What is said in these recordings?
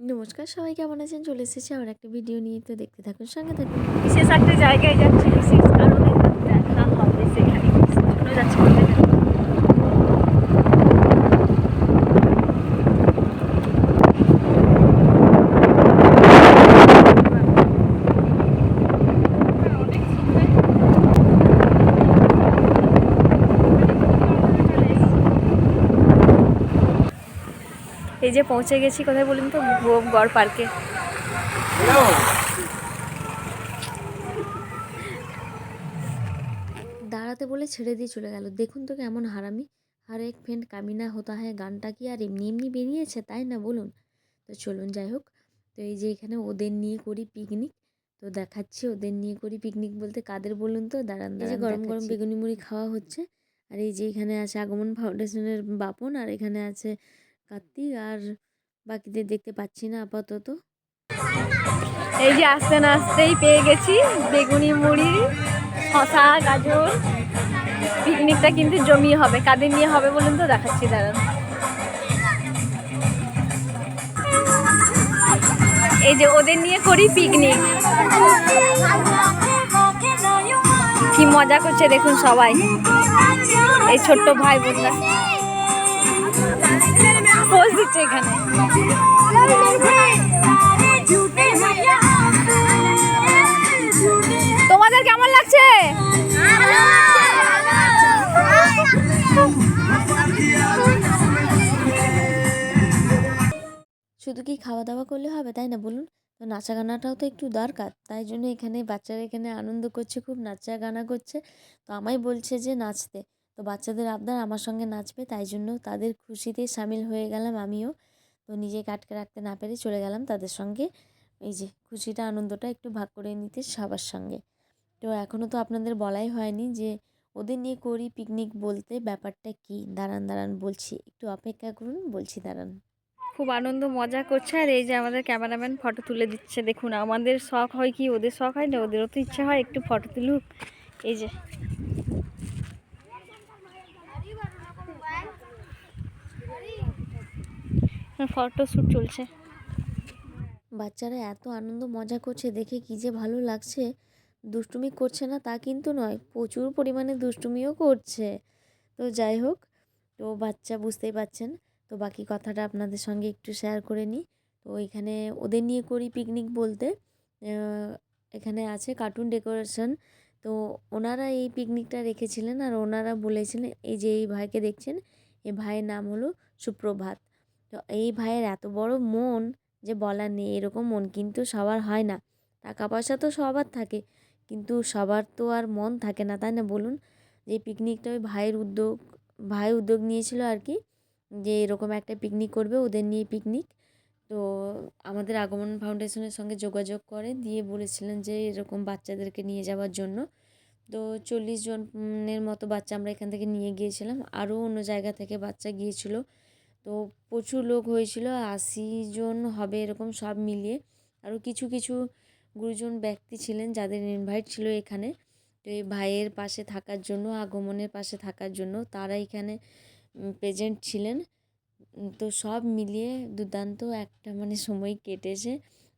নমস্কার, সবাই কেমন আছেন? চলে এসেছি আবার একটা ভিডিও নিয়ে। তো দেখতে থাকুন, সঙ্গে থাকুন। বিশেষ একটা জায়গায় যাচ্ছি, বিশেষ কারণে দেখা হবে সেখানে সেজন্য যাচ্ছি বলতে গেলে। এই যে পৌঁছে গেছি কোথায় বলুন তো? গড় পার্কে। দাঁড়াতে বলে ছেড়ে দিয়ে চলে গেল। দেখুন তো কেমন হারামি। আর এক ফ্রেন্ড কামিনা হতা হয় গানটা কি আর এমনি এমনি বেরিয়েছে? তাই না বলুন? তো চলুন যাই হোক। তো এই যে এখানে ওদের নিয়ে করি পিকনিক তো দেখাচ্ছি ওদের নিয়ে করি পিকনিক বলতে কাদের বলুন তো? দাঁড়ান এই যে গরম গরম বেগুনি মুড়ি খাওয়া হচ্ছে। আর এই যে এখানে আছে আগমন ফাউন্ডেশনের বাপন আর এখানে আছে কার্তিক আর বাকিদের দেখতে পাচ্ছি না আপাতত। এই যে আস্তে না আসতেই পেয়ে গেছি, বেগুনি মুড়ি শশা গাজর। পিকনিকটা কিন্তু জমিয়ে হবে কাদের নিয়ে হবে বলুন তো? দেখাচ্ছি, দাঁড়ান। এই যে ওদের নিয়ে করি পিকনিক। কি মজা করছে দেখুন সবাই। এই ছোট্ট ভাই বোনরা। দিচ্ছে এখানে। তোমাদের কেমন লাগছে? শুধু কি খাওয়া দাওয়া করলে হবে, তাই না বলুন? তো নাচা গানাটাও তো একটু দরকার, তাই জন্য এখানে বাচ্চারা এখানে আনন্দ করছে, খুব নাচা গানা করছে। তো আমায় বলছে যে নাচতে। তো বাচ্চাদের আবদার আমার সঙ্গে নাচবে, তাই জন্য তাদের খুশিতে সামিল হয়ে গেলাম আমিও। তো নিজেকে আটকে রাখতে না পেরে চলে গেলাম তাদের সঙ্গে। এই যে খুশিটা, আনন্দটা একটু ভাগ করে নিতে সবার সঙ্গে। তো এখনও তো আপনাদের বলাই হয়নি যে ওদের নিয়ে করি পিকনিক বলতে ব্যাপারটা কি? দাঁড়ান দাঁড়ান বলছি, একটু অপেক্ষা করুন, বলছি দাঁড়ান। খুব আনন্দ, মজা করছে আর এই যে আমাদের ক্যামেরাম্যান ফটো তুলে দিচ্ছে। দেখুন, আমাদের শখ হয় কি? ওদের শখ হয় না? ওদেরও তো ইচ্ছা হয় একটু ফটো তুলুক। এই যে ফটো শ্যুট চলছে। বাচ্চারা এত আনন্দ, মজা করছে, দেখে কি যে ভালো লাগছে। দুষ্টুমি করছে না তা কিন্তু নয়, প্রচুর পরিমাণে দুষ্টুমিও করছে। তো যাই হোক, তো বাচ্চা বুঝতেই পাচ্ছেন। তো বাকি কথাটা আপনাদের সঙ্গে একটু শেয়ার করে নিই। তো এখানে ওদের নিয়ে করি পিকনিক বলতে। এখানে আছে কার্টুন ডেকোরেশন তো ওনারা এই পিকনিকটা রেখেছিলেন আর ওনারা বলেছিলেন, এই যে এই ভাইকে দেখছেন, এই ভাইয়ের নাম হলো সুপ্রভাত। তো এই ভাইয়ের এত বড় মন যে বলার নেই, এরকম মন কিন্তু সবার হয় না। টাকা পয়সা তো সবার থাকে, কিন্তু সবার তো আর মন থাকে না, তাই না? বলুন যে পিকনিকটা ওই ভাইয়ের উদ্যোগ, ভাই উদ্যোগ নিয়েছিল আর কি, যে এরকম একটা পিকনিক করবে, ওদের নিয়ে পিকনিক তো আমাদের আগমন ফাউন্ডেশনের সঙ্গে যোগাযোগ করে দিয়ে বলেছিলেন যে এরকম বাচ্চাদেরকে নিয়ে যাওয়ার জন্য। তো চল্লিশ জনের মতো বাচ্চা আমরা এখান থেকে নিয়ে গিয়েছিলাম। আরও অন্য জায়গা থেকে বাচ্চা গিয়েছিল। তো প্রচুর লোক হয়েছিল আশি জন হবে এরকম সব মিলিয়ে। আরও কিছু কিছু গুরুজন ব্যক্তি ছিলেন যাদের ইনভাইট ছিল এখানে। তো এই ভাইয়ের পাশে থাকার জন্য আগমনের পাশে থাকার জন্য তারা এখানে প্রেজেন্ট ছিলেন। তো সব মিলিয়ে দুর্দান্ত একটা মানে সময় কেটেছে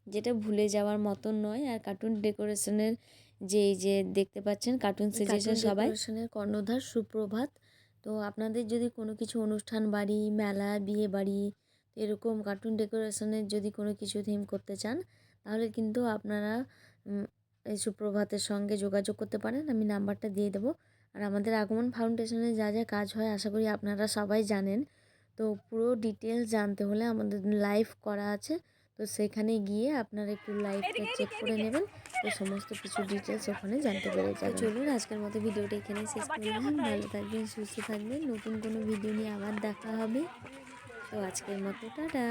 যেটা ভুলে যাওয়ার মতন নয়। আর কার্টুন ডেকোরেশনের যে এই যে দেখতে পাচ্ছেন কার্টুন সেজেছে সবাই। কর্ণধার সুপ্রভাত। তো আপনাদের যদি কোনো কিছু অনুষ্ঠান বাড়ি, মেলা, বিয়ে বাড়ি এরকম কার্টুন ডেকোরেশনের যদি কোনো কিছু থিম করতে চান, তাহলে কিন্তু আপনারা এই সুপ্রভাতের সঙ্গে যোগাযোগ করতে পারেন। আমি নাম্বারটা দিয়ে দেবো। আর আমাদের আগমন ফাউন্ডেশনে যা যা কাজ হয়, আশা করি আপনারা সবাই জানেন। তো পুরো ডিটেলস জানতে হলে আমাদের লাইভ করা আছে। তো সেখানে গিয়ে আপনারা একটু লাইভটা চেক করে নেবেন। তো সমস্ত কিছু ডিটেলস ওখানে জানতে পেরে যাবেন। চলুন আজকের মতো ভিডিওটা এখানে শেষ করলাম। ভালো থাকবেন সুস্থ থাকবেন। নতুন কোনো ভিডিও নিয়ে আবার দেখা হবে। তো আজকের মতো টাটা।